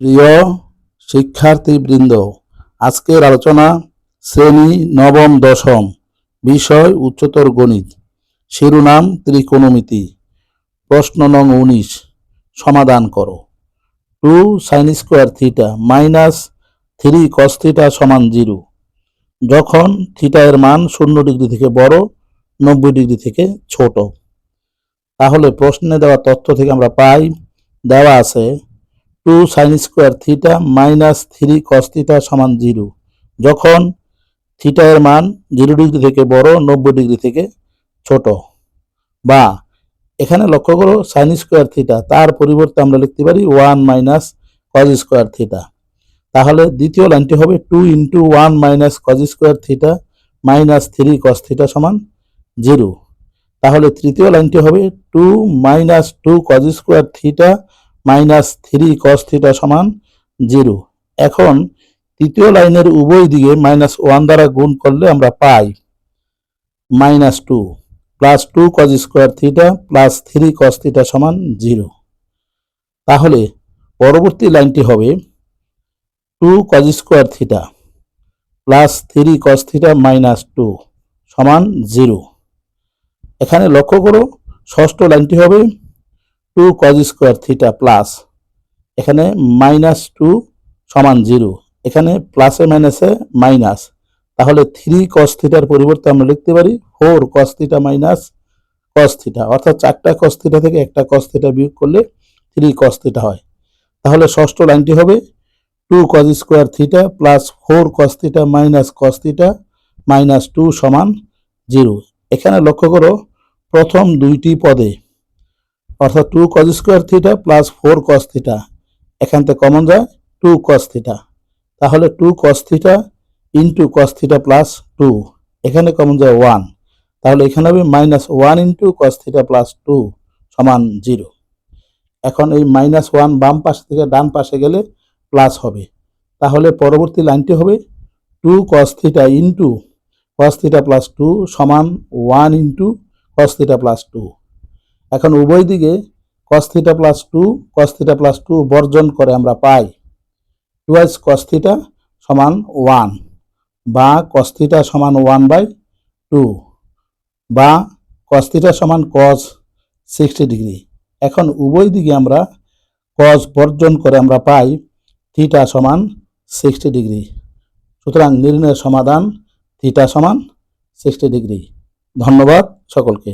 প্রিয় শিক্ষার্থীবৃন্দ, আজকের আলোচনা শ্রেণি নবম দশম বিষয় উচ্চতর গণিত। শিরোনাম ত্রিকোণমিতি। প্রশ্ন নং উনিশ, সমাধান করো। Two sine square theta minus three cos theta সমান জিরো। যখন থিটা এর মান শূন্য ডিগ্রি থেকে বড়, নব্বই ডিগ্রি থেকে ছোট। তাহলে প্রশ্নে দেওয়া তথ্য থেকে আমরা পাই, দেওয়া আছে two sine square theta minus three cos theta সমান জিরো। যখন থিটা এর মান জিরো ডিগ্রি থেকে বড়, নব্বই ডিগ্রি থেকে ছোট। বা এখানে লক্ষ্য করো, সাইন স্কোয়ার থিটা, তার পরিবর্তে আমরা লিখতে পারি one minus cos square theta. তাহলে দ্বিতীয় লাইনটি হবে two into one minus cos square theta minus three cos theta সমান জিরো। তাহলে তৃতীয় লাইনটি হবে two minus two cos square theta minus three cos theta সমান জিরো। এখন তৃতীয় লাইনের উভয় দিকে মাইনাস ওয়ান দ্বারা গুণ করলে আমরা পাই minus two plus two cos square theta plus three cos theta সমান জিরো। তাহলে পরবর্তী লাইনটি হবে two cos square theta plus three cos theta minus two সমান জিরো। এখানে লক্ষ্য করো, ষষ্ঠ লাইনটি হবে two cos square theta plus এখানে মাইনাস টু সমান জিরো এখানে প্লাসে মাইনাসে মাইনাস তাহলে থ্রি কস থিটার পরিবর্তে আমরা লিখতে পারি four cos theta minus cos theta অর্থাৎ চারটা কস থিটা থেকে একটা কস থিটা বিয়োগ করলে থ্রি কস থিটা হয়। তাহলে ষষ্ঠ লাইনটি হবে two cos square theta plus four cos theta minus cos theta minus two সমান জিরো এখানে লক্ষ্য করো, প্রথম দুইটি পদে অর্থাৎ two cos square theta plus four cos theta এখান থেকে কমন যায় টু কস থিটা তাহলে two cos theta into cos theta plus two এখানে কমন যায় ওয়ান তাহলে এখানে হবে minus one into cos theta plus two সমান জিরো এখন এই মাইনাস ওয়ান বাম পাশ থেকে ডান পাশে গেলে প্লাস হবে। তাহলে পরবর্তী লাইনটি হবে two cos theta into cos theta plus two সমান one into cos theta plus two এখন উভয় দিকে cos theta plus two cos theta plus two বর্জন করে আমরা পাই। টুয়াইস কস থিটা সমান ওয়ান বা কস থিটা সমান ওয়ান বাই টু বা কস থিটা সমান কস সিক্সটি ডিগ্রি এখন উভয় দিকে আমরা কস বর্জন করে আমরা পাই থিটা সমান সিক্সটি ডিগ্রি সুতরাং নির্ণয়ের সমাধান থিটা সমান সিক্সটি ডিগ্রি ধন্যবাদ সকলকে।